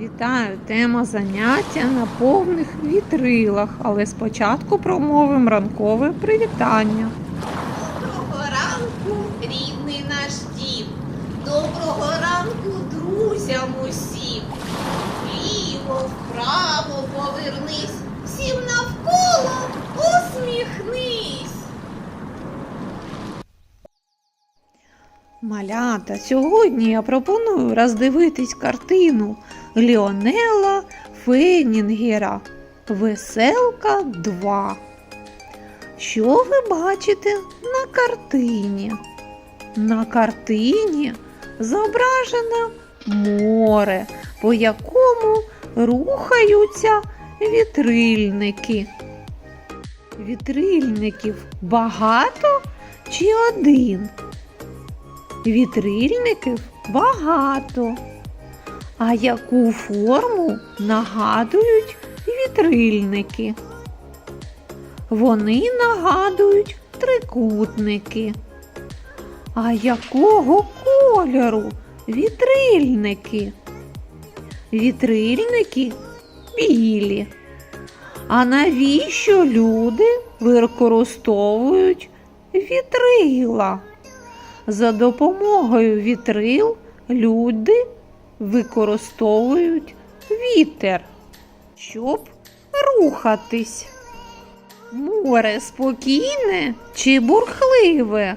Вітаю! Тема заняття на повних вітрилах, але спочатку промовимо ранкове привітання. Доброго ранку, рідний наш дім. Доброго ранку, друзям усім. Вліво, вправо повернись, всім навколо усміхнись. Малята, сьогодні я пропоную роздивитись картину Ліонела Фенінгера Веселка 2. Що ви бачите на картині? На картині зображено море, по якому рухаються вітрильники. Вітрильників багато чи один? Вітрильників багато. А яку форму нагадують вітрильники? Вони нагадують трикутники. А якого кольору вітрильники? Вітрильники білі. А навіщо люди використовують вітрила? За допомогою вітрил люди використовують вітер, щоб рухатись. Море спокійне чи бурхливе?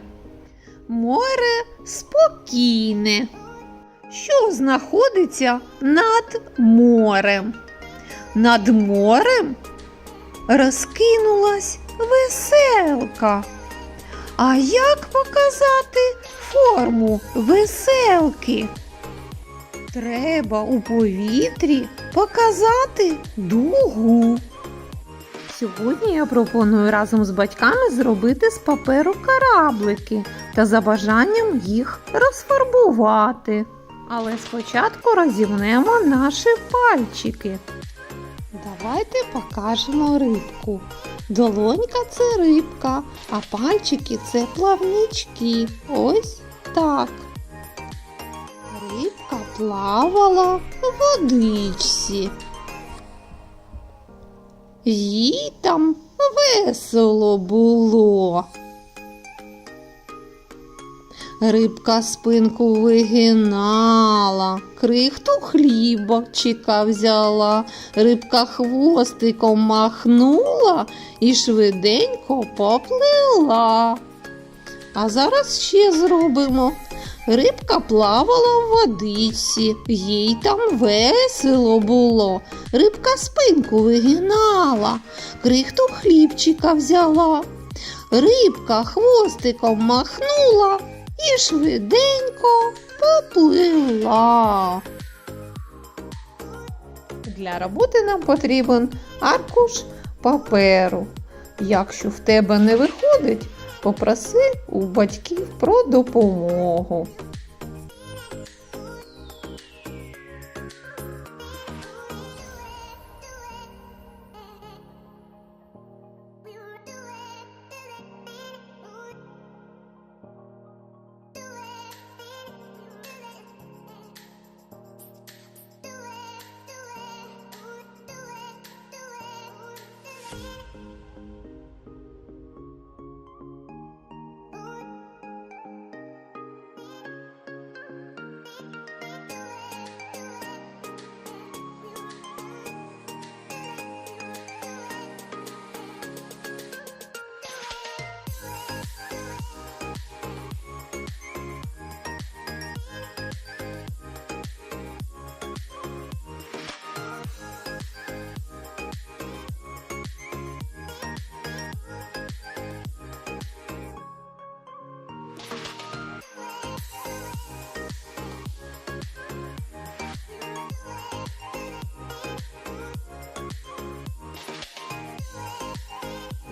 Море спокійне. Що знаходиться над морем? Над морем розкинулась веселка. А як показати форму веселки? Треба у повітрі показати дугу. Сьогодні я пропоную разом з батьками зробити з паперу кораблики та за бажанням їх розфарбувати. Але спочатку розімнемо наші пальчики. Давайте покажемо рибку. Долонька це рибка, а пальчики це плавнички. Ось так. Плавала в водичці. Їй там весело було. Рибка спинку вигинала, крихту хлібчика взяла, рибка хвостиком махнула і швиденько поплила. А зараз ще зробимо. Рибка плавала в водичці, їй там весело було. Рибка спинку вигинала, крихту хлібчика взяла. Рибка хвостиком махнула і швиденько поплила. Для роботи нам потрібен аркуш паперу. Якщо в тебе не виходить, попроси у батьків про допомогу.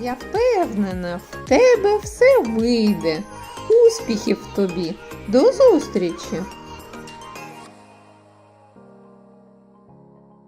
Я впевнена, в тебе все вийде. Успіхів тобі. До зустрічі!